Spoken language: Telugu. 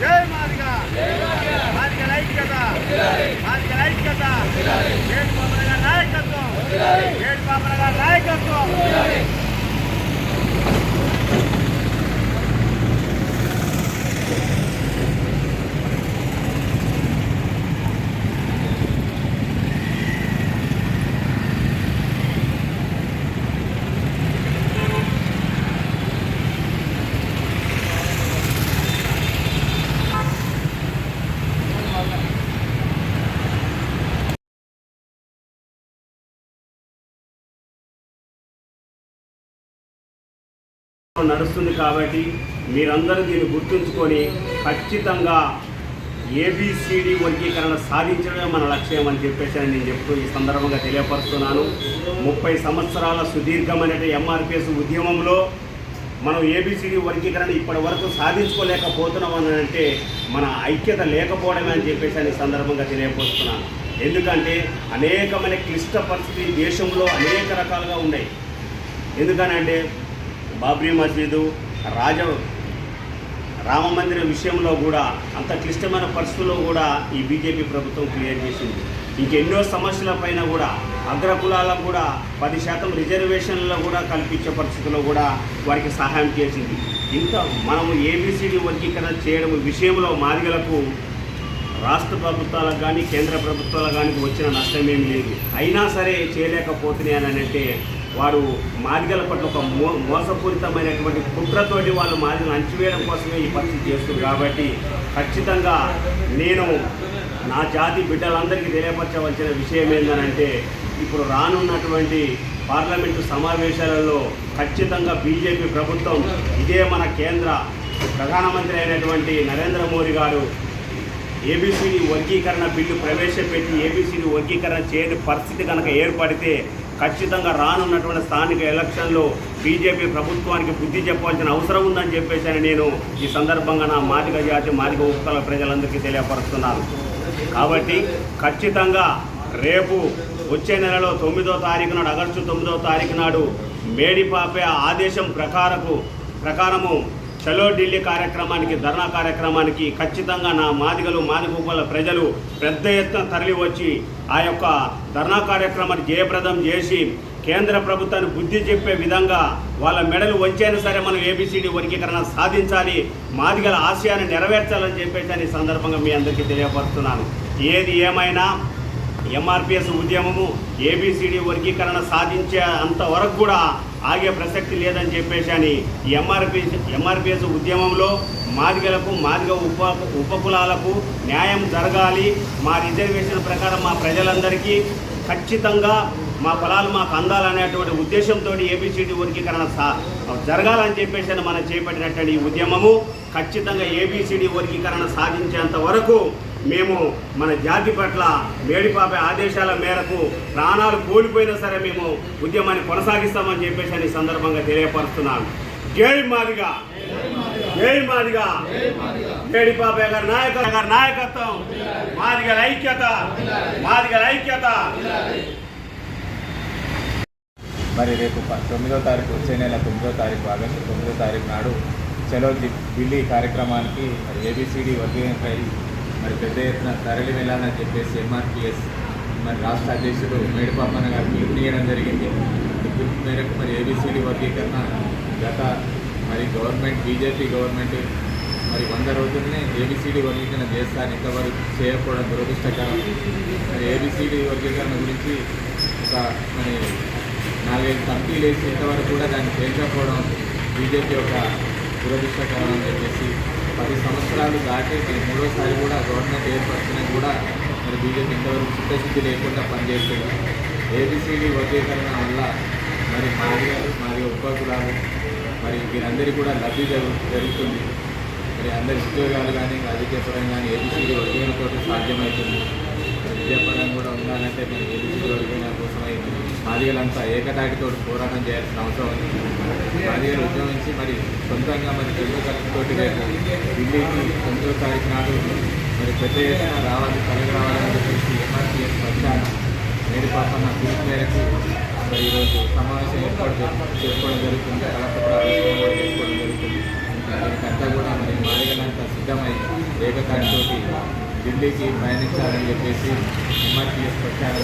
జై మాదిగా. మాదిగల ఐక్యత మాదిగల ఐక్యత ఏడు పాపల గారి నాయకత్వం. ఏడు పాపల గారి నాయకత్వం. నడుస్తుంది కాబట్టి మీరందరూ దీన్ని గుర్తుంచుకొని ఖచ్చితంగా ఏబిసిడి వర్గీకరణ సాధించడమే మన లక్ష్యం అని చెప్పేసి నేను చెప్తూ ఈ సందర్భంగా తెలియపరుస్తున్నాను. ముప్పై సంవత్సరాల సుదీర్ఘమైన ఎంఆర్పిఎస్ ఉద్యమంలో మనం ఏబిసిడి వర్గీకరణ ఇప్పటి వరకు సాధించుకోలేకపోతున్నాం అని అంటే మన ఐక్యత లేకపోవడమే అని చెప్పేసి ఈ సందర్భంగా తెలియపరుస్తున్నాను. ఎందుకంటే అనేకమైన క్లిష్ట పరిస్థితి దేశంలో అనేక రకాలుగా ఉన్నాయి. ఎందుకనంటే బాబ్రీ మసీదు రాజ రామ మందిరం విషయంలో కూడా అంత క్లిష్టమైన పరిస్థితుల్లో కూడా ఈ బీజేపీ ప్రభుత్వం క్లియర్ చేసింది. ఇంకెన్నో సమస్యల పైన కూడా అగ్రకులాలకు కూడా పది శాతం రిజర్వేషన్లో కూడా కల్పించే పరిస్థితుల్లో కూడా వారికి సహాయం చేసింది. ఇంత మనము ఏబిసిడి వర్గీకరణ చేయడం విషయంలో మాదిగలకు రాష్ట్ర ప్రభుత్వాలకు కానీ కేంద్ర ప్రభుత్వాలకు కానీ వచ్చిన నష్టం లేదు. అయినా సరే చేయలేకపోతున్నాయని అంటే వారు మాదిగల పట్ల ఒక మో మోసపూరితమైనటువంటి కుట్రతోటి వాళ్ళు మాదిగలు అంచివేయడం కోసమే ఈ పరిస్థితి చేస్తుంది కాబట్టి ఖచ్చితంగా నేను నా జాతి బిడ్డలందరికీ తెలియపరచవలసిన విషయం ఏంటంటే ఇప్పుడు రానున్నటువంటి పార్లమెంటు సమావేశాలలో ఖచ్చితంగా బీజేపీ ప్రభుత్వం ఇదే మన కేంద్ర ప్రధానమంత్రి అయినటువంటి నరేంద్ర మోదీ గారు ఏబీసీని వర్గీకరణ బిల్లు ప్రవేశపెట్టి ఏబీసీని వర్గీకరణ చేయని పరిస్థితి కనుక ఏర్పడితే ఖచ్చితంగా రానున్నటువంటి స్థానిక ఎలక్షన్లో బీజేపీ ప్రభుత్వానికి బుద్ధి చెప్పాల్సిన అవసరం ఉందని చెప్పేసి అని నేను ఈ సందర్భంగా నా మాదిగ జాతి మాదిగ ఉపకల ప్రజలందరికీ తెలియపరుస్తున్నాను. కాబట్టి ఖచ్చితంగా రేపు వచ్చే నెలలో తొమ్మిదో తారీఖు నాడు ఆగస్టు తొమ్మిదో తారీఖు నాడు మేడిపాపే ఆదేశం ప్రకారకు ప్రకారము చలో ఢిల్లీ కార్యక్రమానికి ధర్నా కార్యక్రమానికి ఖచ్చితంగా నా మాదిగలు మాదిగుమ్మల ప్రజలు పెద్ద ఎత్తున తరలి వచ్చి ఆ యొక్క ధర్నా కార్యక్రమాన్ని జయప్రదం చేసి కేంద్ర ప్రభుత్వాన్ని బుద్ధి చెప్పే విధంగా వాళ్ళ మెడలు వచ్చైనా సరే మనం ఏబిసిడి వర్గీకరణ సాధించాలి మాదిగల ఆశయాన్ని నెరవేర్చాలని చెప్పేసి అని సందర్భంగా మీ అందరికీ తెలియపరుస్తున్నాను. ఏది ఏమైనా ఎంఆర్పిఎస్ ఉద్యమము ఏబిసిడి వర్గీకరణ సాధించే అంతవరకు కూడా ఆగే ప్రసక్తి లేదని చెప్పేసి అని ఎంఆర్పిఎస్ ఎంఆర్పిఎస్ ఉద్యమంలో మాదిగలకు మాదిగ ఉప ఉపకులాలకు న్యాయం జరగాలి. మా రిజర్వేషన్ ప్రకారం మా ప్రజలందరికీ ఖచ్చితంగా మా పొలాలు మాకు అందాలనేటువంటి ఉద్దేశంతో ఏబిసిడి వర్గీకరణ సా జరగాలని చెప్పేసి అని మనం చేపట్టినటువంటి ఈ ఉద్యమము ఖచ్చితంగా ఏబిసిడి వర్గీకరణ సాధించేంత వరకు మేము మన జాతి పట్ల మేడిపాపే ఆదేశాల మేరకు ప్రాణాలు కోల్పోయినా సరే మేము ఉద్యమాన్ని కొనసాగిస్తామని చెప్పేసి అని సందర్భంగా తెలియపరుస్తున్నాను. జై మాదిగా! జై మాదిగా! మేడిపాపే గారి నాయక గారి నాయకత్వం! మాదిగల ఐక్యత! మాదిగల ఐక్యత! మరి రేపు తొమ్మిదో తారీఖు వచ్చే నెల తొమ్మిదో తారీఖు ఆగస్టు తొమ్మిదో తారీఖు నాడు చలో ఢిల్లీ కార్యక్రమానికి ఏబిసిడి వర్గీకరణపై మరి పెద్ద ఎత్తున తరలి వెళ్ళాలని చెప్పేసి ఎంఆర్పిఎస్ మరి రాష్ట్ర అధ్యక్షుడు మేడిపాపన్న గారు పిలుపునియడం జరిగింది. పిలుపు మేరకు మరి ఏబిసిడి వర్గీకరణ గత మరి గవర్నమెంట్ బీజేపీ గవర్నమెంట్ మరి వంద రోజులనే ఏబిసిడి వర్గీకరణ చేస్తాను ఇంతవరకు చేయకపోవడం దురదృష్టకరం. మరి ఏబిసిడి వర్గీకరణ గురించి ఒక మరి నాలుగైదు కమిటీలు వేసి ఇంతవరకు కూడా దాన్ని చేయకపోవడం బీజేపీ యొక్క దురదృష్టకరం అని చెప్పేసి పది సంవత్సరాలు దాటి మరి మూడోసారి కూడా గవర్నమెంట్ ఏర్పరిచినా కూడా మరి బీజేపీ ఇంతవరకు చిత్తశుద్ధి లేకుండా పనిచేస్తుంది ఏబిసిడి వర్గీకరణ వల్ల మరి మాదిగలు మరి ఉపకులాలు మరి వీరందరికీ కూడా లబ్ధి జరుగు జరుగుతుంది. మరి అందరి ఉద్యోగాలు కానీ రాజకీయపరంగా కానీ ఏబిసిడి వర్గీకరణతో సాధ్యమవుతుంది. విద్యాపరంగా కూడా ఉండాలంటే మరి ఏబిసిడి వర్గీకరణ కోసమై మాదిగలంతా ఏకతాటితో పోరాటం చేయాల్సిన అవసరం ఉంది. మాదిగలు ఉద్యమించి మరి సొంతంగా మరి తెలుగు కలిసితోటి రేపు ఢిల్లీకి తొమ్మిదో తారీఖు నాడు మరి పెద్ద ఎత్తున రావాలి తరలి రావాలని చెప్పేసి ఎంఆర్టీఎస్ పక్షాన మేడి పాపన్న పిలుపు మేరకు మరి ఈరోజు సమావేశం ఏర్పాటు చేసుకోవడం జరుగుతుంది. కలెక్టర్ కూడా చేసుకోవడం జరుగుతుంది. దీనికంతా కూడా మరి మాదిగలంతా సిద్ధమై ఏకతాటితోటి ఢిల్లీకి ప్రయాణించాలని చెప్పేసి ఎంఆర్టీఎస్ ప్రచారం